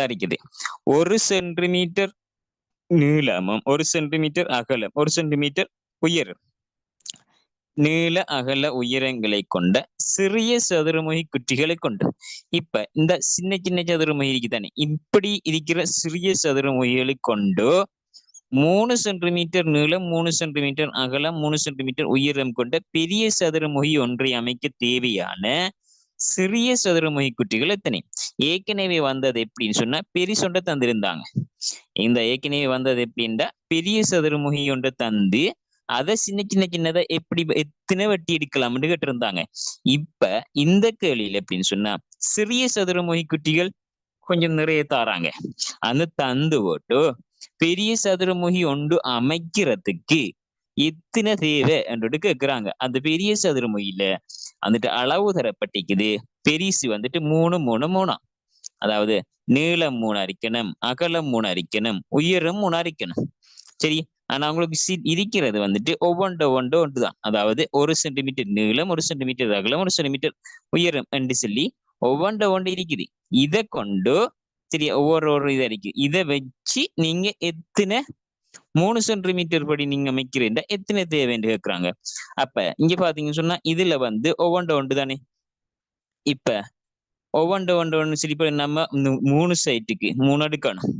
தரிக்குது ஒரு சென்டிமீட்டர் நீளமும் ஒரு சென்டிமீட்டர் அகலம் ஒரு சென்டிமீட்டர் உயரம். நீள அகல உயரங்களை கொண்ட சிறிய சதுரமுகி குட்டிகளை கொண்டு. இப்ப இந்த சின்ன சின்ன சதுரமுகி இருக்குதானே? இப்படி இருக்கிற சிறிய சதுரமுகிகளை கொண்டு மூணு சென்டிமீட்டர் நீளம் மூணு சென்டிமீட்டர் அகலம் மூணு சென்டிமீட்டர் உயரம் கொண்ட பெரிய சதுரமுகி ஒன்றை அமைக்க தேவையான சிறிய சதுரமுகி குட்டிகள் எத்தனை? ஏற்கனவே வந்தது எப்படின்னு சொன்னா பெரிசொண்ட தந்திருந்தாங்க. இந்த ஏற்கனவே வந்தது எப்படின்னா பெரிய சதுரமுகி ஒன்றை தந்து அதை சின்ன சின்ன சின்னதா எப்படி எத்தனை வெட்டி எடுக்கலாம்னு கேட்டிருந்தாங்க. இப்ப இந்த கேள்வியில எப்படின்னு சொன்னா சிறிய சதுரமுகி குட்டிகள் கொஞ்சம் நிறைய தாராங்க. அந்த தந்து போட்டு பெரிய சதுரமுகி ஒன்று அமைக்கிறதுக்கு எத்தனை தேவை என்று கேக்குறாங்க. அந்த பெரிய சதுரமுகில வந்துட்டு அளவு தரப்பட்டிக்குது. பெரிசு வந்துட்டு மூணு மூணு மூணா. அதாவது நீளம் மூணு அரிக்கணும் அகலம் மூணு அரிக்கணும் உயரம் மூணு அரிக்கணும். சரி? ஆனா அவங்களுக்கு இருக்கிறது வந்துட்டு ஒவ்வொன்று ஒவ்வொன்று ஒன்று தான் அதாவது ஒரு சென்டிமீட்டர் நீளம் ஒரு சென்டிமீட்டர் அகலம் ஒரு சென்டிமீட்டர் உயரம் என்று சொல்லி ஒவ்வொன்று ஒன்று இருக்குது. இதை கொண்டு சரி ஒவ்வொரு ஒரு இது இருக்கு இதை வச்சு நீங்க எத்தனை மூணு சென்டிமீட்டர் படி நீங்க அமைக்கிறீங்க எத்தனை தேவைன்னு கேக்குறாங்க. அப்ப இங்க பாத்தீங்கன்னு சொன்னா இதுல வந்து ஒவ்வொன்று ஒன்று தானே? இப்ப ஒவ்வொன்று ஒன்று ஒன்று சரி நம்ம மூணு சைட்டுக்கு மூணு எடுக்கணும்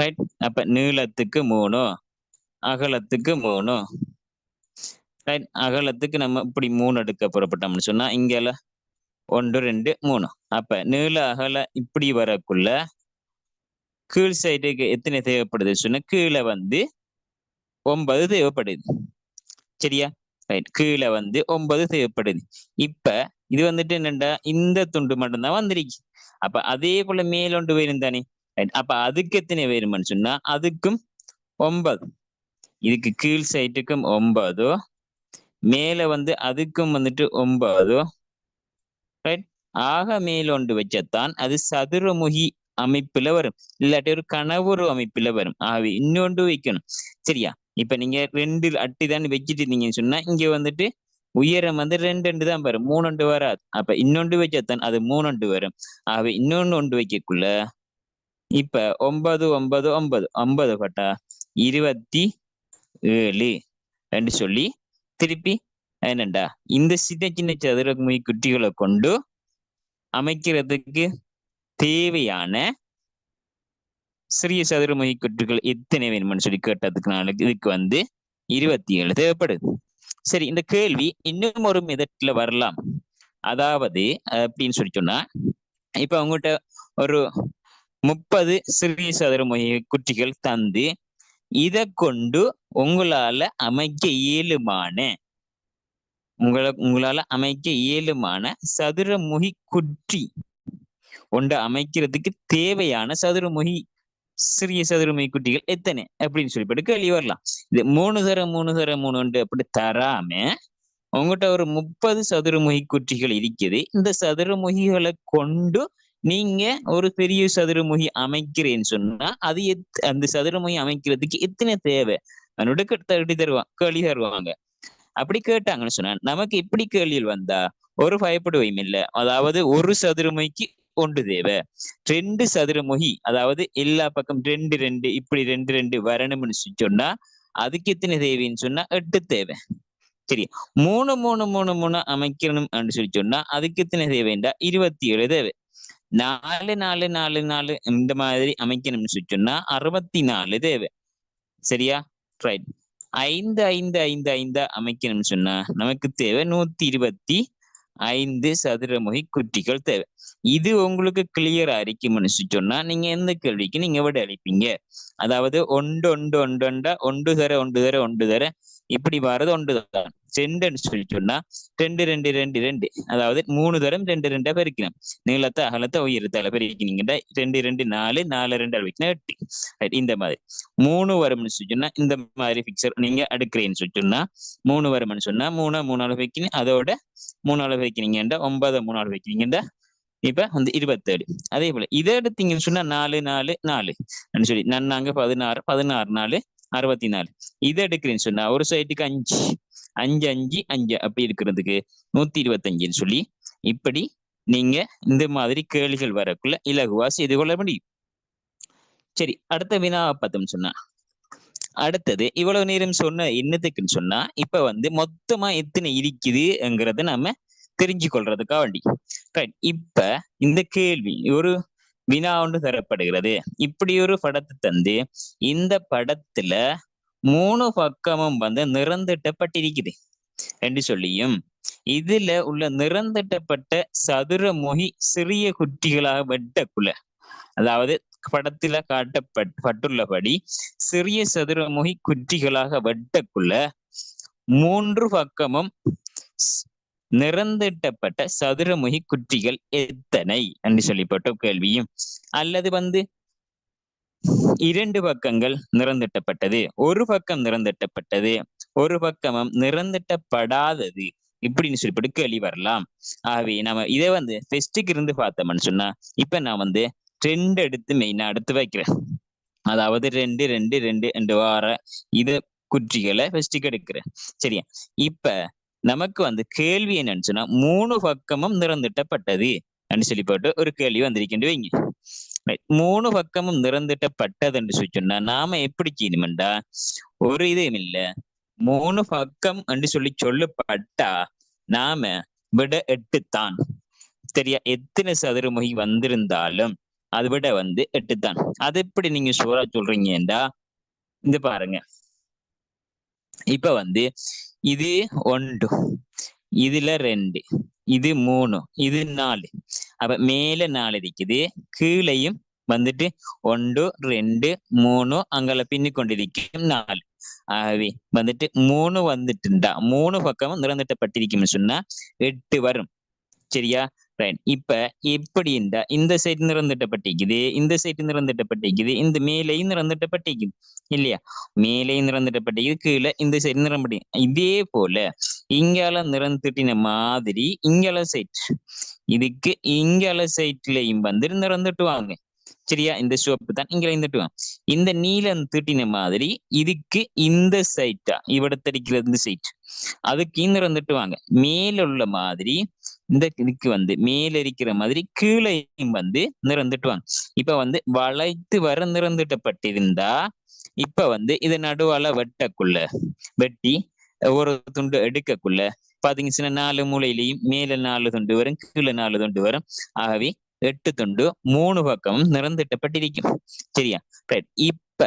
ரைட் அப்ப நீளத்துக்கு மூணு அகலத்துக்கு மூணு. ரைட் அகலத்துக்கு நம்ம இப்படி மூணு எடுக்க புறப்பட்டோம்னு சொன்னா இங்கெல்லாம் ஒன்று ரெண்டு மூணு. அப்ப நீள அகல இப்படி வரக்குள்ள கீழ் சைடுக்கு எத்தனை தேவைப்படுது சொன்னா கீழே வந்து ஒன்பது தேவைப்படுது. சரியா? ரைட் கீழே வந்து ஒன்பது தேவைப்படுது. இப்ப இது வந்துட்டு என்னண்டா? இந்த துண்டு மட்டும்தான் வந்திருக்கு. அப்ப அதே போல மேலொண்டு வரும் தானே? ரைட் அப்ப அதுக்கு எத்தனை வேணும்னு சொன்னா அதுக்கும் ஒன்பது. இதுக்கு கீழ் சைட்டுக்கும் ஒன்பதோ மேல வந்து அதுக்கும் வந்துட்டு ஒன்பதோ ரைட் ஆக மேலொண்டு வச்சத்தான் அது சதுரமுகி அமைப்புல வரும். இல்லாட்டி ஒரு கனவுரு அமைப்புல வரும். ஆவி இன்னொன்று வைக்கணும். சரியா? இப்ப நீங்க ரெண்டு அட்டி தான் வச்சுட்டு இருந்தீங்கன்னு சொன்னா இங்க வந்துட்டு உயரம் வந்து ரெண்டு ரெண்டு தான் வரும். மூணு வராது. அப்ப இன்னொன்று வச்சாதான் அது மூணு வரும். ஆக இன்னொன்னு ஒன்று வைக்கக்குள்ள இப்ப ஒன்பது ஒன்பது ஒன்பது. ஒன்பது பட்டா இருபத்தி ஏழு. என்று சொல்லி திருப்பி என்னண்டா இந்த சின்ன சின்ன சதுரமுகி குட்டிகளை கொண்டு அமைக்கிறதுக்கு தேவையான சிறிய சதுரமுகி குட்டிகள் எத்தனை வேணும்னு சொல்லி கேட்டதுக்கு நாளைக்கு இதுக்கு வந்து இருபத்தி ஏழு தேவைப்படுது. சரி இந்த கேள்வி இன்னும் ஒரு மெதட்ல வரலாம். அதாவது அப்படின்னு சொல்லி சொன்னா இப்ப அவங்ககிட்ட ஒரு முப்பது சிறிய சதுரமுகி குட்டிகள் தந்து இதை கொண்டு உங்களால அமைக்க இயலுமான உங்களை உங்களால அமைக்க இயலுமான சதுரமுகி குற்றி ஒன்று அமைக்கிறதுக்கு தேவையான சதுரமுகி சிறிய சதுரமுகி குட்டிகள் எத்தனை? அப்படின்னு சொல்லிப்பட்டு கேள்வி வரலாம். இது மூணு தர மூணு தர மூணு ஒன்று அப்படி தராம உங்ககிட்ட ஒரு முப்பது சதுரமுகி குட்டிகள் இருக்குது. இந்த சதுரமுகிகளை கொண்டு நீங்க ஒரு பெரிய சதுரமுகி அமைக்கிறேன்னு சொன்னா அது எத் அந்த சதுரமுகி அமைக்கிறதுக்கு எத்தனை தேவை? அதனோட தட்டி தருவாங்க கேள்வி தருவாங்க. அப்படி கேட்டாங்கன்னு சொன்னா நமக்கு இப்படி கேள்வியில் வந்தா? ஒரு பயப்படுவையும் இல்ல. அதாவது ஒரு சதுரமுகிக்கு ஒன்று தேவை. ரெண்டு சதுரமுகி அதாவது எல்லா பக்கம் ரெண்டு ரெண்டு இப்படி ரெண்டு ரெண்டு வரணும்னு சொன்னா அதுக்கு எத்தனை தேவைன்னு சொன்னா எட்டு தேவை. சரி மூணு மூணு மூணு மூணு அமைக்கணும் அப்படின்னு சொல்லி சொன்னா அதுக்கு எத்தனை தேவைண்டா? இருபத்தி ஏழு தேவை. நாலு நாலு நாலு நாலு இந்த மாதிரி அமைக்கணும்னு சொல்லி சொன்னா அறுபத்தி நாலு தேவை. சரியா? ரைட் ஐந்து ஐந்து ஐந்து ஐந்தா அமைக்கணும்னு சொன்னா நமக்கு தேவை நூத்தி இருபத்தி ஐந்து சதுரமுகி குட்டிகள் தேவை. இது உங்களுக்கு கிளியரா இருக்கும்னு சொன்னா நீங்க எந்த கேள்விக்கு நீங்க விட அளிப்பீங்க? அதாவது ஒன்று ஒன்று ஒன்று ஒன்றா ஒன்று தர ஒன்று தர ஒன்று தர. இப்படி வர்றது ஒன்று தான் ரெண்டுன்னு சொல்லி சொன்னா ரெண்டு ரெண்டு ரெண்டு ரெண்டு. அதாவது மூணு தரம் ரெண்டு ரெண்டா பெருக்கணும் நீளத்தை அகலத்தை உயரத்தால பெருக்கினீங்கன்னா ரெண்டு ரெண்டு நாலு நாலு ரெண்டு வைக்கணும் எட்டு. Right, இந்த மாதிரி. மூணு வரும்னு சொல்லி சொன்னா இந்த மாதிரி பிக்சர் நீங்க அடுக்கிறேன்னு சொல்லி சொன்னா மூணு வரும்னு சொன்னா மூணு மூணு அளவு வைக்கணும் அதோட மூணு அளவு வைக்கிறீங்கன்றா ஒன்பது மூணு அளவு வைக்கிறீங்கன்றா இப்ப வந்து இருபத்தேழு. அதே போல இதை எடுத்தீங்கன்னு சொன்னா நாலு நாலு நாலு. சொல்லி நன்னாங்க பதினாறு பதினாறு நாலு அறுபத்தி நாலு இதை எடுக்கிறேன்னு சொன்னா ஒரு சைட்டுக்கு அஞ்சு அஞ்சு அஞ்சு அஞ்சு அப்படி இருக்கிறதுக்கு நூத்தி இருபத்தஞ்சுன்னு சொல்லி இப்படி நீங்க இந்த மாதிரி கேள்விகள் வரக்குள்ள இலகுவா செய்து கொள்ள முடியும். சரி அடுத்த வினா பார்த்தோம்னு சொன்னா. அடுத்தது இவ்வளவு நேரம் சொன்ன என்னத்துக்குன்னு சொன்னா இப்ப வந்து மொத்தமா எத்தனை இருக்குதுங்கிறத நம்ம தெரிஞ்சு கொள்றதுக்காக வேண்டி. ரைட் இப்ப இந்த கேள்வி ஒரு வினா ஒன்று தரப்படுகிறது. இப்படி ஒரு படத்தை தந்து இந்த படத்துல மூணு பக்கமும் வந்து நிறந்திட்டப்பட்டிருக்குது என்று சொல்லியும். இதுல உள்ள நிறந்திட்டப்பட்ட சதுரமுகி சிறிய குட்டிகளாக வெட்டக்குள்ள அதாவது படத்துல காட்டப்பட்டுள்ளபடி சிறிய சதுரமுகி குற்றிகளாக வெட்டக்குள்ள மூன்று பக்கமும் நிறந்திட்டப்பட்ட சதுரமுகி குற்றிகள் எத்தனை என்று சொல்லப்பட்ட கேள்வியும். அல்லது வந்து இரண்டு பக்கங்கள் நிறந்திட்டப்பட்டது ஒரு பக்கம் நிறந்திட்டப்பட்டது ஒரு பக்கமும் நிறந்திட்டப்படாதது இப்படின்னு சொல்லிப்பட்டு கேள்வி வரலாம். ஆகவே நம்ம இதை வந்து ஃபெஸ்டுக்கு இருந்து பார்த்தோம்னு சொன்னா இப்ப நான் வந்து ரெண்டு எடுத்து மெயினா எடுத்து வைக்கிறேன். அதாவது ரெண்டு ரெண்டு ரெண்டு ரெண்டு வார இது குற்றிகளை ஃபெஸ்ட்டுக்கு எடுக்கிறேன் சரியா? இப்ப நமக்கு வந்து கேள்வி என்னன்னு சொன்னா மூணு பக்கமும் நிறந்திட்டப்பட்டது அப்படின்னு சொல்லி போட்டு ஒரு கேள்வி வந்திருக்கின்ற வைங்க. மூணு பக்கமும் நிறந்திட்டப்பட்டது என்று சொல்லி சொன்னா நாம எப்படி செய்யணுமெண்டா? ஒரு இதுவும் இல்ல. மூணு பக்கம் என்று சொல்லி சொல்லப்பட்டா நாம விட எட்டுத்தான். சரியா? எத்தனை சதுரமுகி வந்திருந்தாலும் அதை விட வந்து எட்டுத்தான் அது எப்படி நீங்க சோரா சொல்றீங்கடா இந்த பாருங்க. இப்ப வந்து இது ஒன்று இதுல ரெண்டு இது மூணு இது நாலு. அப்ப மேல நாலு இருக்குது. கீழையும் வந்துட்டு ஒன்று ரெண்டு மூணு அங்கல பின்னி கொண்டிருக்கும் நாலு. ஆகவே வந்துட்டு மூணு வந்துட்டுண்டா. மூணு பக்கமும் நிறந்திட்டப்பட்டிருக்கும்னு சொன்னா எட்டு வரும். சரியா? ரைட் இப்ப எப்படிண்டா இந்த இந்த சைட் நிறந்துட்ட பட்டிக்குது இந்த சைட் நிறந்துட்ட பட்டிக்குது இந்த மேலையும் நிறந்திட்டப்பட்டிக்குது இல்லையா? மேலையும் நிறந்திட்டப்பட்டிக்குது கீழே இந்த சைடு நிறம்படி இதே போல இங்கால நிறந்திட்டின மாதிரி இங்கால சைட் இதுக்கு இங்கால சைட்லயும் வந்து நிறந்துட்டுவாங்க. சரியா? இந்த சிவப்பு தான் இங்க இருந்துட்டுவான் இந்த நீலம் தீட்டின மாதிரி இதுக்கு இந்த சைட்டா இவிடத்தடிக்கிற இந்த சைட் அதுக்கு இந்த வந்துட்டு வாங்க மாதிரி இந்த இதுக்கு வந்து மேல இருக்கிற மாதிரி கீழே வந்து நிறந்துட்டுவாங்க. இப்ப வந்து வளைத்து வர நிறந்துட்டப்பட்டிருந்தா இப்ப வந்து இது நடுவால வெட்டக்குள்ள வெட்டி ஒரு துண்டு எடுக்கக்குள்ள பாத்தீங்கன்னா நாலு மூலையிலையும் மேல நாலு துண்டு வரும் கீழே நாலு துண்டு வரும். ஆகவே எட்டு துண்டு மூணு பக்கமும் நிறந்திட்டப்பட்டிருக்கும். சரியா? இப்ப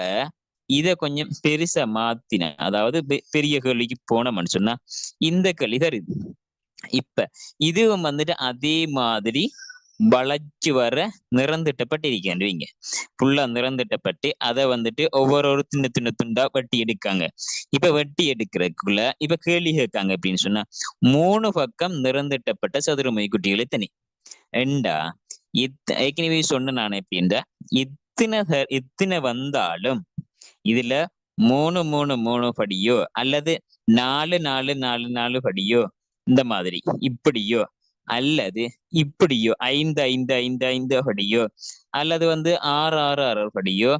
இத கொஞ்சம் பெருசா மாத்தின அதாவது பெரிய கேள்விக்கு போனோம்னு சொன்னா இந்த கேள்வி தருது இப்ப இதுவும் வந்துட்டு அதே மாதிரி வளைச்சு வர நிறந்திட்டப்பட்டிருக்கேன்வீங்க ஃபுல்லா நிறந்திட்டப்பட்டு அதை வந்துட்டு ஒவ்வொரு ஒரு துண்டு துண்டு துண்டா வெட்டி எடுக்காங்க இப்ப வெட்டி எடுக்கிறதுக்குள்ள இப்ப கேள்வி கேட்காங்க அப்படின்னு சொன்னா மூணு பக்கம் நிறந்திட்டப்பட்ட சதுரமை குட்டிகளை தனி ரெண்டா இத் ஏற்கனவே சொன்ன நான் எப்படின்ற இத்தனை இத்தனை வந்தாலும் இதுல மூணு மூணு மூணு படியோ அல்லது நாலு நாலு நாலு நாலு படியோ இந்த மாதிரி. இப்படியோ அல்லது இப்படியோ ஐந்து ஐந்து ஐந்து ஐந்து படியோ அல்லது வந்து ஆறு ஆறு ஆறு படியோ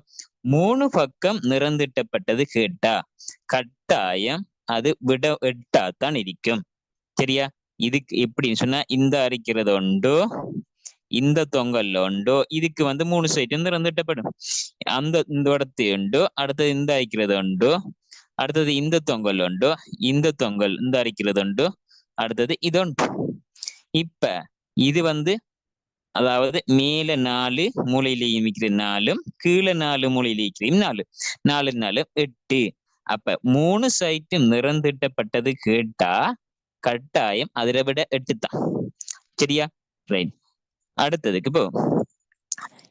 மூணு பக்கம் நிறந்திட்டப்பட்டது கேட்டா கட்டாயம் அது விட எட்டாத்தான் இருக்கும். சரியா? இதுக்கு எப்படின்னு சொன்னா இந்த அரிக்கிறது உண்டோ இந்த தொங்கல்ல உண்டோ இதுக்கு வந்து மூணு சைட்டும் நிறந்திட்டப்படும் அந்த இந்த இடத்து உண்டோ அடுத்தது இந்த அரிக்கிறது உண்டோ அடுத்தது இந்த தொங்கல் உண்டோ இந்த தொங்கல் இந்த அரிக்கிறது உண்டோ அடுத்தது இதொன்று. இப்ப இது வந்து அதாவது மேல நாலு மூலையிலையும் இருக்கிற நாலும் கீழே நாலு மூலையில இருக்கிற நாலு. நாலு நாலு எட்டு. அப்ப மூணு சைட்டும் நிறந்திட்டப்பட்டது கேட்டா கட்டாயம் அதில் விட எட்டு தான். சரியா? ரைட் அடுத்ததுக்கு இப்போ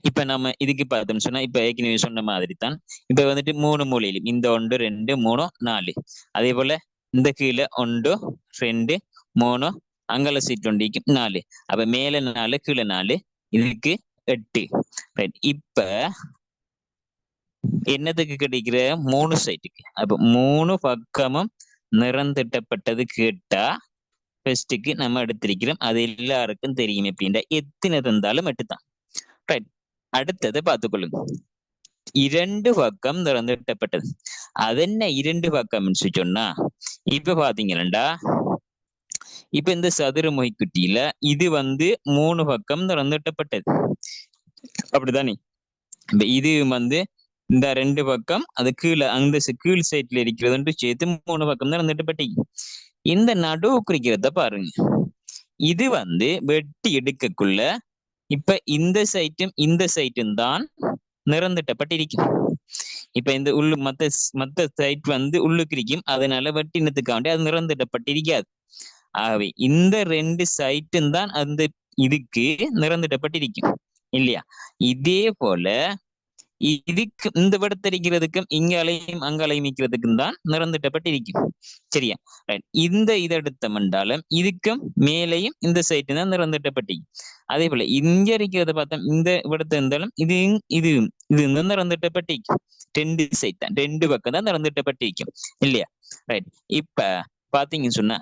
இப்ப நம்ம இதுக்கு பார்த்தோம்னு சொன்னா இப்ப ஏற்கனவே சொன்ன மாதிரி தான் இப்ப வந்துட்டு மூணு மூலையிலும் இந்த ஒன்று ரெண்டு மூணு நாலு. அதே போல இந்த கீழே ஒன்று ரெண்டு மூணு அங்கல சீட் ஒண்டிக்கு நாலு அப்ப மேல நாலு கீழே நாலு இதுக்கு எட்டு ரைட் இப்ப என்னத்துக்கு கிடைக்கிற மூணு சைட்டுக்கு அப்ப மூணு பக்கமும் நிறந்திட்டப்பட்டது கேட்டா ஃபர்ஸ்ட்டுக்கு நம்ம எடுத்திருக்கிறோம் அது எல்லாருக்கும் தெரியும் எப்படின்ற எத்தனை தந்தாலும் எட்டுதான் ரைட் அடுத்ததை பார்த்துக்கொள்ளுங்க இரண்டு பக்கம் திறந்துட்டப்பட்டது அது என்ன இரண்டு பக்கம்னு சொன்னா இப்ப பாத்தீங்கன்னா இப்ப இந்த சதுர மொய்க்குட்டியில இது வந்து மூணு பக்கம் திறந்துட்டப்பட்டது. அப்படிதானே இப்ப இது வந்து இந்த ரெண்டு பக்கம் அது கீழே அந்த கீழ் சைட்ல இருக்கிறதுன்ட்டு சேர்த்து மூணு பக்கம் நிறந்துட்டப்பட்டி இந்த நடுவு குறிக்கிறத பாருங்க. இது வந்து வெட்டி எடுக்கக்குள்ள இப்ப இந்த சைட்டும் இந்த சைட்டும் தான் நிறந்துட்டப்பட்டிருக்கும். இப்ப இந்த உள்ளு மத்த மத்த சைட் வந்து உள்ளுக்கு இருக்கும் அதனால வெட்டினத்துக்காண்டி அது நிறந்துட்டப்பட்டிருக்காது. ஆகவே இந்த ரெண்டு சைட்டும் தான் அந்த இதுக்கு நிறந்துட்டப்பட்டிருக்கும் இல்லையா? இதே போல இதுக்கு இந்த படத்தடிக்கிறதுக்கும் இங்க அலையும் அங்க அலையும் நிக்கிறதுக்கும் தான் நிறந்துட்டப்பட்டிருக்கும் சரியா? இந்த இதை எடுத்த மண்டாலம் இதுக்கும் மேலையும் இந்த சைட்டு தான் நிறந்துட்டப்பட்டிருக்கும் அதே போல இங்க இருக்கிறத பார்த்தா இந்த இடத்த இருந்தாலும் இது இது இது வந்து நிறந்துட்டப்பட்டிருக்கும் ரெண்டு சைட் தான் ரெண்டு பக்கம் தான் நிறந்துட்டப்பட்டிருக்கும் இல்லையா? ரைட் இப்ப பாத்தீங்கன்னு சொன்னா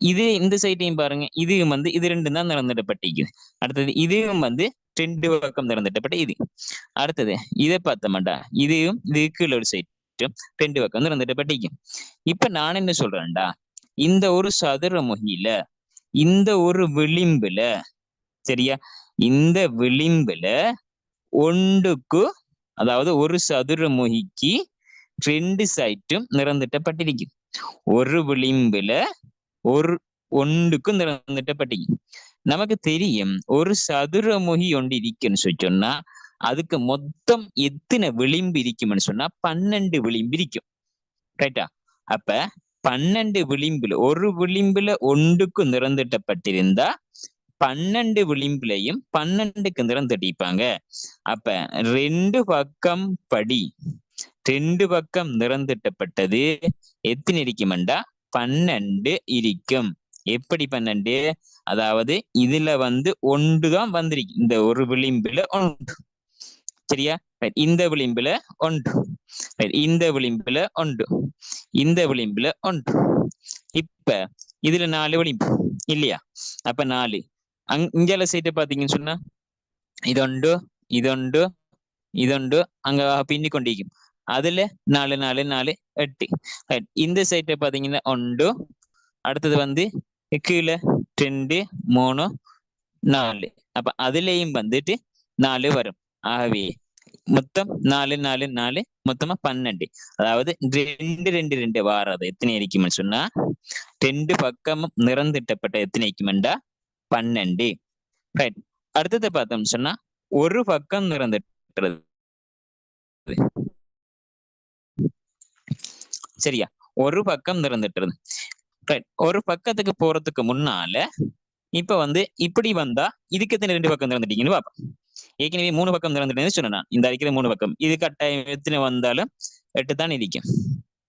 இது இந்த சைட்டையும் பாருங்க. இதுவும் வந்து இது ரெண்டும் தான் நிறந்துட்டப்பட்டிருக்குது. அடுத்தது இதுவும் வந்து ரெண்டு பக்கம் திறந்துட்டப்பட்ட இது. அடுத்தது இதை பார்த்தோம்டா இதையும் இது கீழே ஒரு சைட்டும் ரெண்டு பக்கம் திறந்துட்டப்பட்டிக்கும் இப்ப நான் என்ன சொல்றேன்டா? இந்த ஒரு சதுர முகில இந்த ஒரு விளிம்புல சரியா? இந்த விளிம்புல ஒன்றுக்கு அதாவது ஒரு சதுர முகிக்கு ரெண்டு சைட்டும் நிறந்துட்டப்பட்டிருக்கும் ஒரு விளிம்புல ஒரு ஒன்றுக்கும் நிறந்துட்டப்பட்டிருக்கும் நமக்கு தெரியும் ஒரு சதுரமுகி ஒன்று இருக்குன்னு சொன்னா அதுக்கு மொத்தம் எத்தனை விளிம்பு இருக்கும்னு சொன்னா பன்னெண்டு விளிம்பு இருக்கும். ரைட்டா அப்ப பன்னெண்டு விளிம்புல ஒரு விளிம்புல ஒன்றுக்கு நிறந்துட்டப்பட்டிருந்தா பன்னெண்டு விளிம்புலையும் பன்னெண்டுக்கு நிறந்தடிப்பாங்க அப்ப ரெண்டு பக்கம் படி ரெண்டு பக்கம் நிறந்துட்டப்பட்டது எத்தனை இருக்குமெண்டா? பன்னெண்டு இருக்கும். எப்படி பன்னெண்டு? அதாவது இதுல வந்து ஒன்று தான் வந்திருக்கு. இந்த ஒரு விளிம்புல ஒன்று. சரியா? இந்த விளிம்புல ஒன்று. இந்த விளிம்புல ஒன்று. இந்த விளிம்புல ஒன்று. இப்ப இதுல நாலு விளிம்பு. இல்லையா? அப்ப நாலு. அங் இங்கால சைட்டை பாத்தீங்கன்னு சொன்னா இதொண்டு இதொண்டு இதொண்டு அங்க பின்னி கொண்டிருக்கும் அதுல நாலு நாலு நாலு எட்டு இந்த சைட்ல பாத்தீங்கன்னா ஒன்று அடுத்தது வந்து கீழே ரெண்டு மூணு நாலு அப்ப அதுலயும் வந்துட்டு நாலு வரும் ஆகவே மொத்தம் நாலு நாலு நாலு மொத்தமா பன்னெண்டு அதாவது ரெண்டு ரெண்டு ரெண்டு வாரது எத்தனை இருக்கும்னு சொன்னா ரெண்டு பக்கமும் நிறந்திட்டப்பட்ட எத்தனை இருக்குமெண்டா பன்னெண்டு ரைட் அடுத்ததை பார்த்தோம்னு சொன்னா ஒரு பக்கம் நிறந்திட்டுறது சரியா? ஒரு பக்கம் திறந்துட்டு ரைட் ஒரு பக்கத்துக்கு போறதுக்கு முன்னால இப்ப வந்து இப்படி வந்தா இதுக்கு ரெண்டு பக்கம் திறந்துட்டீங்கன்னு பாப்போம் ஏற்கனவே மூணு பக்கம் திறந்துட்டேன்னு சொன்னேன் இந்த அடிக்கிற மூணு பக்கம். இது கட்டாயம் எத்தனை வந்தாலும் எட்டு தான் இருக்கும்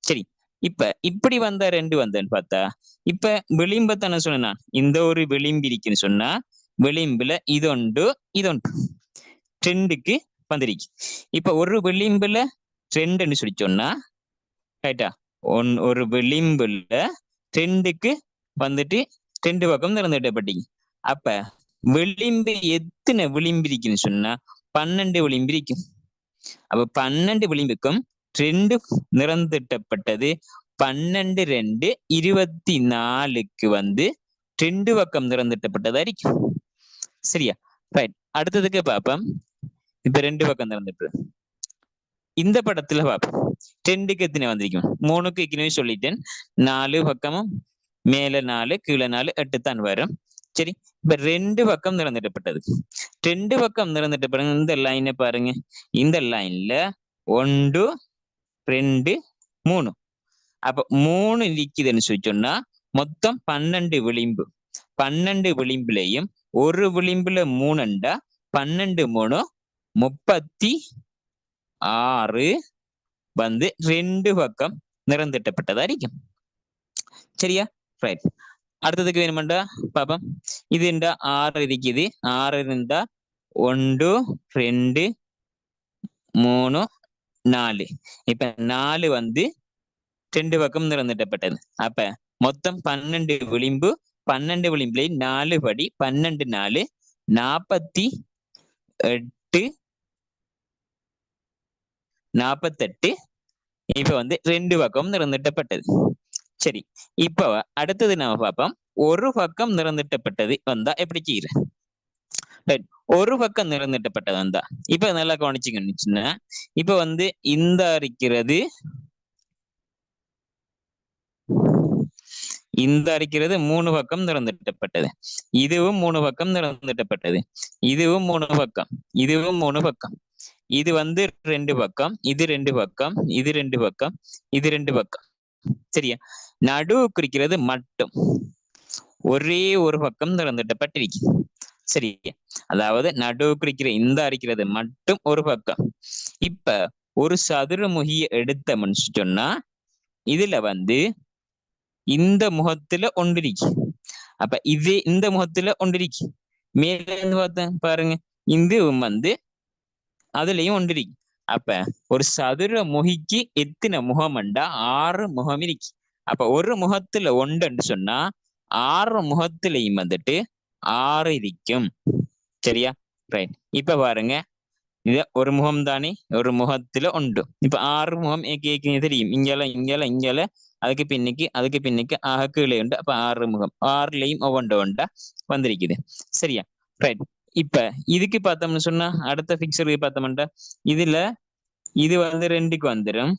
சரி. இப்ப இப்படி வந்த ரெண்டு வந்தேன்னு பார்த்தா இப்ப விளிம்பத்தான சொன்னேன் இந்த ஒரு விளிம்பு இருக்குன்னு சொன்னா விளிம்புல இதொண்டு இதொண்டு. ரெண்டுக்கு வந்திருக்கு. இப்ப ஒரு விளிம்புல ரெண்டுன்னு சொல்லி சொன்னா ரைட்டா ஒன் ஒரு விளிம்புல ட்ரெண்டுக்கு வந்துட்டு ட்ரெண்டு பக்கம் திறந்துட்டப்பட்டீங்க அப்ப விளிம்பு எத்தனை விளிம்பு இருக்குன்னு சொன்னா பன்னெண்டு விளிம்பு இருக்கும். அப்ப பன்னெண்டு விளிம்புக்கும் ரெண்டு நிறந்திட்டப்பட்டது பன்னெண்டு ரெண்டு இருபத்தி நாலுக்கு வந்து ரெண்டு பக்கம் திறந்துட்டப்பட்டதா இருக்கும். சரியா? ரைட் அடுத்ததுக்கு பாப்போம் இப்ப ரெண்டு பக்கம் திறந்துட்டு இந்த படத்துல பாப்போம் ரெண்டுக்கு எத்தனை வந்திருக்கும்? மூணுக்கு ஏற்கனவே சொல்லிட்டேன். நாலு பக்கமும் மேல நாலு கீழே நாலு எட்டு தான் வரும். சரி இப்ப ரெண்டு பக்கம் நிறந்துட்டப்பட்டது ரெண்டு பக்கம் நிறந்துட்டப்பட்ட இந்த லைனை பாருங்க. இந்த லைன்ல ஒன்று ரெண்டு மூணு. அப்ப மூணு நிக்குதுன்னு சொல்லி சொன்னா மொத்தம் பன்னெண்டு விளிம்பு. பன்னெண்டு விளிம்புலையும் ஒரு விளிம்புல மூணுண்டா பன்னெண்டு மூணு முப்பத்தி ஆறு வந்து ரெண்டு பக்கம் நிறந்திட்டப்பட்டதா இருக்கும் சரியா ரைட் அடுத்ததுக்கு வேணுமெண்டா பாப்போம் இது இருந்தா ஆறு இருக்குது ஆறு இருந்தா ஒன்று ரெண்டு மூணு நாலு இப்ப நாலு வந்து ரெண்டு பக்கம் நிறந்திட்டப்பட்டது அப்ப மொத்தம் பன்னெண்டு விளிம்பு பன்னெண்டு விளிம்புல நாலு படி பன்னெண்டு நாலு நாப்பத்தி நாற்பத்தெட்டு இப்ப வந்து ரெண்டு பக்கம் நிறந்திட்டப்பட்டது சரி இப்போ அடுத்தது நம்ம பார்ப்போம். ஒரு பக்கம் நிறந்திட்டப்பட்டது வந்தா எப்படி செய்யற? ஒரு பக்கம் நிறந்திட்டப்பட்டது வந்தா. இப்ப நல்லா கவனிச்சுக்கணுச்சுன்னா இப்ப வந்து இந்த இருக்கிறது இந்த அரிக்கிறது மூணு பக்கம் நிறந்திட்டப்பட்டது இதுவும் மூணு பக்கம் நிறந்திட்டப்பட்டது இதுவும் மூணு பக்கம். இதுவும் மூணு பக்கம். இது வந்து ரெண்டு பக்கம் இது ரெண்டு பக்கம் இது ரெண்டு பக்கம் இது ரெண்டு பக்கம். சரியா? நடு குறிக்கிறது மட்டும். ஒரே ஒரு பக்கம் திறந்துட்டப்பட்டிருக்கு சரியா? அதாவது நடு குறிக்கிற இந்த அரிக்கிறது மட்டும் ஒரு பக்கம். இப்ப ஒரு சதுரமுகிய எடுத்தோம்னு சொன்னா இதுல வந்து இந்த முகத்துல ஒன்றிருக்கு. அப்ப இது இந்த முகத்துல ஒன்றிருக்கு. மேல இருந்து பார்த்தேன் பாருங்க. இதுவும் வந்து அதுலயும் ஒன்றிருக்கு அப்ப ஒரு சதுர முகிக்கு எத்தனை முகம்ண்டா ஆறு முகம் இருக்கு அப்ப ஒரு முகத்துல ஒன்றுன்னு சொன்னா ஆறு முகத்திலையும் வந்துட்டு ஆறு இருக்கும் சரியா ரைட் இப்ப பாருங்க இது ஒரு முகம் தானே ஒரு முகத்துல உண்டு இப்ப ஆறு முகம் கேட்குங்க தெரியும் இங்கெல்லாம் இங்கெல்லாம் இங்கெல்ல அதுக்கு பின்னுக்கு அதுக்கு பின்னுக்கு ஆக கீழே உண்டு அப்ப ஆறு முகம் ஆறுலயும் ஒவ்வொன்று ஒண்டா வந்திருக்குது சரியா ரைட் இப்ப இதுக்கு பார்த்தோம்னு சொன்னா அடுத்த பிக்சருக்கு பார்த்தோம்னா இதுல இது வந்து ரெண்டுக்கு வந்துடும்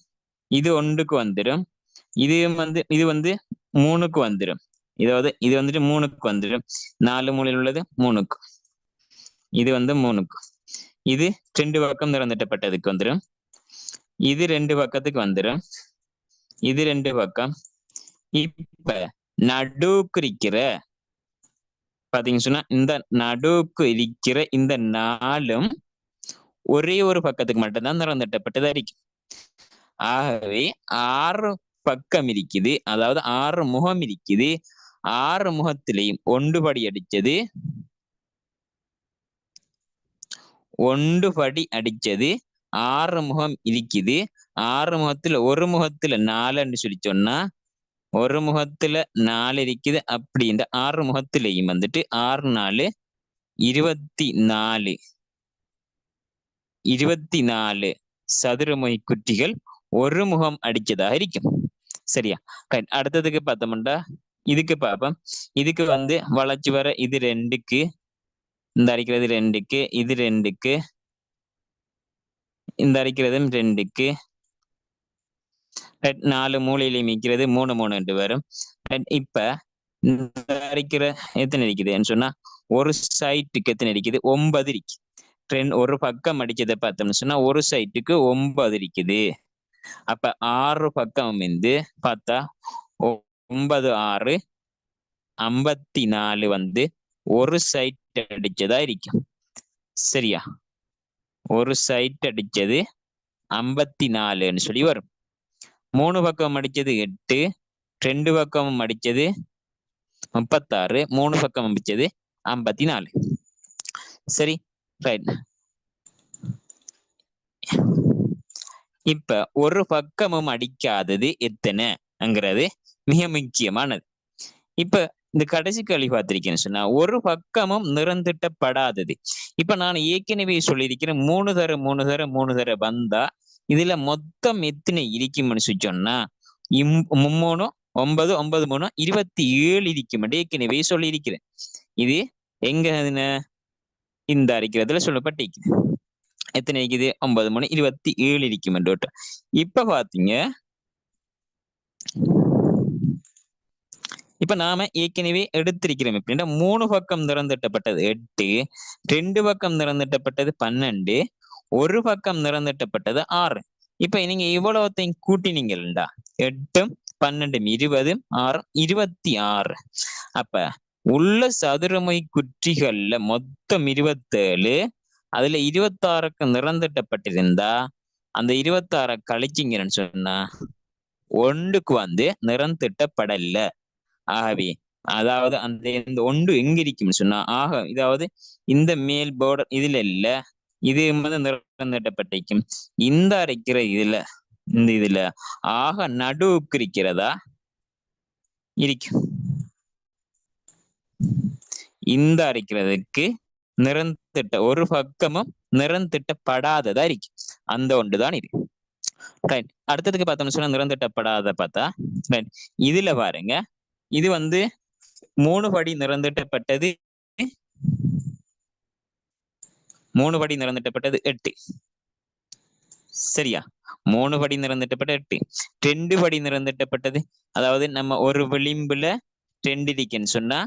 இது ஒன்றுக்கு வந்துடும் இது வந்து இது வந்து மூணுக்கு வந்துடும் இதாவது இது வந்துட்டு மூணுக்கு வந்துடும் நாலு மூலையில் உள்ளது மூணுக்கு. இது வந்து மூணுக்கு. இது ரெண்டு பக்கம் திறந்துட்டப்பட்டதுக்கு வந்துடும் இது ரெண்டு பக்கத்துக்கு வந்துடும் இது ரெண்டு பக்கம். இப்ப நடுவுக்கு இருக்கிற பாத்தீங்கன்னு சொன்னா இந்த நடுவுக்கு இருக்கிற இந்த நாலும் ஒரே ஒரு பக்கத்துக்கு மட்டும்தான் திறந்துட்டப்பட்டதா இருக்கு. ஆகவே ஆறு பக்கம் இருக்குது அதாவது ஆறு முகம் இருக்குது ஆறு முகத்திலையும் ஒன்று படி அடிச்சது ஒன்று படி அடிச்சது ஆறு முகம் இருக்குது ஆறு முகத்துல ஒரு முகத்துல நாலுன்னு சொல்லி சொன்னா ஒரு முகத்துல நாலு இருக்குது. அப்படி இந்த ஆறு முகத்திலையும் வந்துட்டு ஆறு நாலு இருபத்தி நாலு இருபத்தி நாலு சதுரமொழி குட்டிகள் ஒரு முகம் அடிச்சதாக இருக்கும். சரியா? அடுத்ததுக்கு பார்த்தோம்டா. இதுக்கு பார்ப்போம். இதுக்கு வந்து வளைச்சு வர இது ரெண்டுக்கு இந்த அடிக்கிறது ரெண்டுக்கு இது ரெண்டுக்கு இந்த அடிக்கிறதும் ரெண்டுக்கு நாலு மூலையிலையும் நிற்கிறது மூணு மூணு ரெண்டு வரும். இப்ப இருக்கிற எத்தனை இருக்குதுன்னு சொன்னா ஒரு சைட்டுக்கு எத்தனை இருக்குது? ஒன்பது இருக்கு. ட்ரெண்ட் ஒரு பக்கம் அடிச்சதை பார்த்தோம்னு சொன்னா ஒரு சைட்டுக்கு ஒன்பது இருக்குது. அப்ப ஆறு பக்கம் வந்து பார்த்தா ஒன்பது ஆறு ஐம்பத்தி நாலு வந்து ஒரு சைட் அடிச்சதா இருக்கும் சரியா? ஒரு சைட் அடிச்சது ஐம்பத்தி நாலுன்னு சொல்லி வரும். மூணு பக்கம் அடிச்சது எட்டு ரெண்டு பக்கமும் அடிச்சது முப்பத்தாறு மூணு பக்கம் அடிச்சது ஐம்பத்தி நாலு சரி ரைட் இப்ப ஒரு பக்கமும் அடிக்காதது எத்தனைங்கிறது மிக முக்கியமானது. இப்ப இந்த கடைசி கேள்வி பார்த்திருக்கேன்னு சொன்னா ஒரு பக்கமும் நிறந்திட்டப்படாதது இப்ப நான் ஏற்கனவே சொல்லியிருக்கிறேன் மூணு தர மூணு தர மூணு தர வந்தா இதுல மொத்தம் எத்தனை இருக்கும்னு சொல்லி சொன்னா இம் மும்மூணு ஒன்பது ஒன்பது மூணு இருபத்தி ஏழு இருக்கும் ஏற்கனவே சொல்லியிருக்கிறேன். இது எங்க இந்த அறிக்கிறதுல சொல்லப்பட்டிருக்குது. எத்தனை இருக்குது? ஒன்பது மூணு இருபத்தி ஏழு இருக்கும் இப்ப பாத்தீங்க. இப்ப நாம ஏற்கனவே எடுத்திருக்கிறோம். எப்படின்னா மூணு பக்கம் திறந்துட்டப்பட்டது எட்டு ரெண்டு பக்கம் திறந்துட்டப்பட்டது பன்னெண்டு ஒரு பக்கம் நிறந்திட்டப்பட்டது ஆறு. இப்ப நீங்க இவ்வளவுத்தையும் கூட்டினீங்கல்டா எட்டு பன்னெண்டும் இருபது ஆறு இருபத்தி ஆறு அப்ப உள்ள சதுரமை குற்றிகள்ல மொத்தம் இருபத்தேழு. அதுல இருபத்தாறுக்கு நிறந்திட்டப்பட்டிருந்தா அந்த இருபத்தாற கழிச்சிங்கன்னு சொன்னா ஒன்றுக்கு வந்து நிறந்திட்டப்படல. ஆகவே அதாவது அந்த இந்த ஒன்று எங்க இருக்கும்னு சொன்னா ஆக இதாவது இந்த மேல் போர்டர் இதுல இல்ல. இது என்பது நிறந்திட்டப்பட்டிருக்கும் இந்த அரைக்கிற இதுல இந்த இதுல ஆக நடுவுக்கு இருக்கிறதா இருக்கும். இந்த அரைக்கிறதுக்கு நிறந்திட்ட ஒரு பக்கமும் நிறந்திட்டப்படாததா இருக்கு அந்த ஒன்றுதான் இது. ரைட் அடுத்ததுக்கு பார்த்தோம்னு சொன்னா நிறந்திட்டப்படாத பார்த்தா ரைட் இதுல பாருங்க இது வந்து மூணு படி நிறந்திட்டப்பட்டது மூணு படி நிறந்திட்டப்பட்டது எட்டு. சரியா? மூணு படி நிறந்திட்டப்பட்ட எட்டு. ரெண்டு படி நிறந்திட்டப்பட்டது அதாவது நம்ம ஒரு விளிம்புல ரெண்டு இருக்குன்னு சொன்னா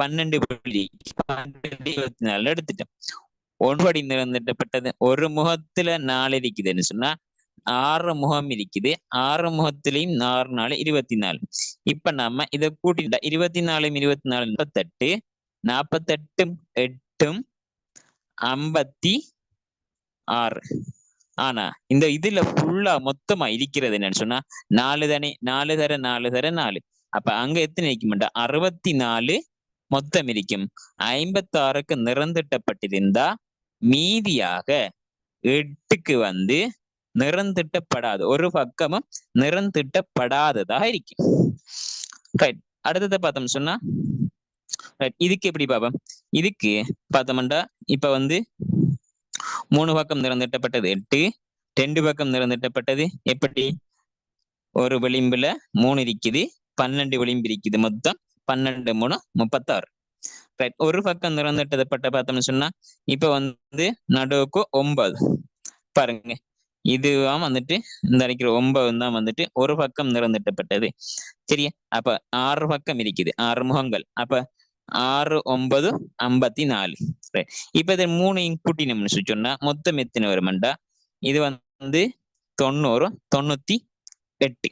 பன்னெண்டு புள்ளி. பன்னெண்டு இருபத்தி நாலு எடுத்துட்டோம். ஒன்று படி நிறந்திட்டப்பட்டது ஒரு முகத்துல நாலு இருக்குதுன்னு சொன்னா ஆறு முகம் இருக்குது ஆறு முகத்திலையும் ஆறு நாலு இருபத்தி நாலு. இப்ப நம்ம இதை கூட்டிட்டா இருபத்தி நாலும் இருபத்தி நாலு முப்பத்தெட்டு நாற்பத்தெட்டும் எட்டும் ஐம்பத்தி ஆறு. ஆனா இந்த இதுல ஃபுல்லா மொத்தமா இருக்கிறது என்னன்னு சொன்னா நாலு தானே நாலு தர நாலு தர நாலு. அப்ப அங்க எத்தனை இருக்குமெண்டா அறுபத்தி நாலு மொத்தம் இருக்கும் ஐம்பத்தி ஆறுக்கு நிறந்திட்டப்பட்டிருந்தா மீதியாக எட்டுக்கு வந்து நிறந்திட்டப்படாது. ஒரு பக்கமும் நிறந்திட்டப்படாததா இருக்கும் அடுத்ததை பார்த்தோம் சொன்னா இதுக்கு எப்படி பார்ப்போம் இதுக்கு பார்த்தோம்டா இப்ப வந்து மூணு பக்கம் நிறந்திட்டப்பட்டது. எட்டு ரெண்டு பக்கம் நிறந்திட்டப்பட்டது. எப்படி? ஒரு விளிம்புல மூணு இருக்குது பன்னெண்டு விளிம்பு இருக்குது மொத்தம். பன்னெண்டு மூணு முப்பத்தாறு. ரைட் ஒரு பக்கம் நிறந்திட்டப்பட்ட பார்த்தோம்னு சொன்னா இப்ப வந்து நடுவுக்கு ஒன்பது. பாருங்க. இதுதான் வந்துட்டு இந்த அடிக்கிற ஒன்பது தான் வந்துட்டு ஒரு பக்கம் நிறந்திட்டப்பட்டது. சரியா? அப்ப ஆறு பக்கம் இருக்குது. ஆறு முகங்கள். அப்ப ஆறு ஒன்பது ஐம்பத்தி நாலு இப்ப இதை மூணையும் கூட்டினோம்னு சொல்லி சொன்னா மொத்தம் எத்தனை வருமெண்டா இது வந்து தொண்ணூறு தொண்ணூத்தி எட்டு.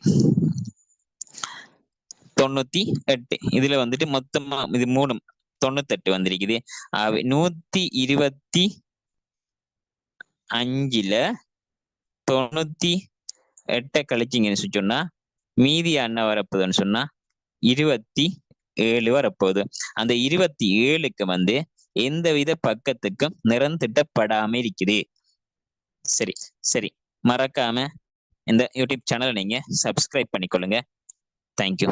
தொண்ணூத்தி எட்டு. இதுல வந்துட்டு மொத்தமா இது மூணு தொண்ணூத்தெட்டு வந்திருக்குது. நூத்தி இருபத்தி அஞ்சுல தொண்ணூத்தி எட்டை கழிச்சிங்கன்னு சொன்னா மீதி என்ன வரப்போகுதுன்னு சொன்னா இருபத்தி ஏழு வரப்போகுது. அந்த இருபத்தி ஏழுக்கு வந்து எந்தவித பக்கத்துக்கும் நிறம் திட்டப்படாம இருக்குது. சரி சரி. மறக்காம இந்த யூடியூப் சேனலை நீங்க சப்ஸ்கிரைப் பண்ணிக்கொள்ளுங்க. தேங்க்யூ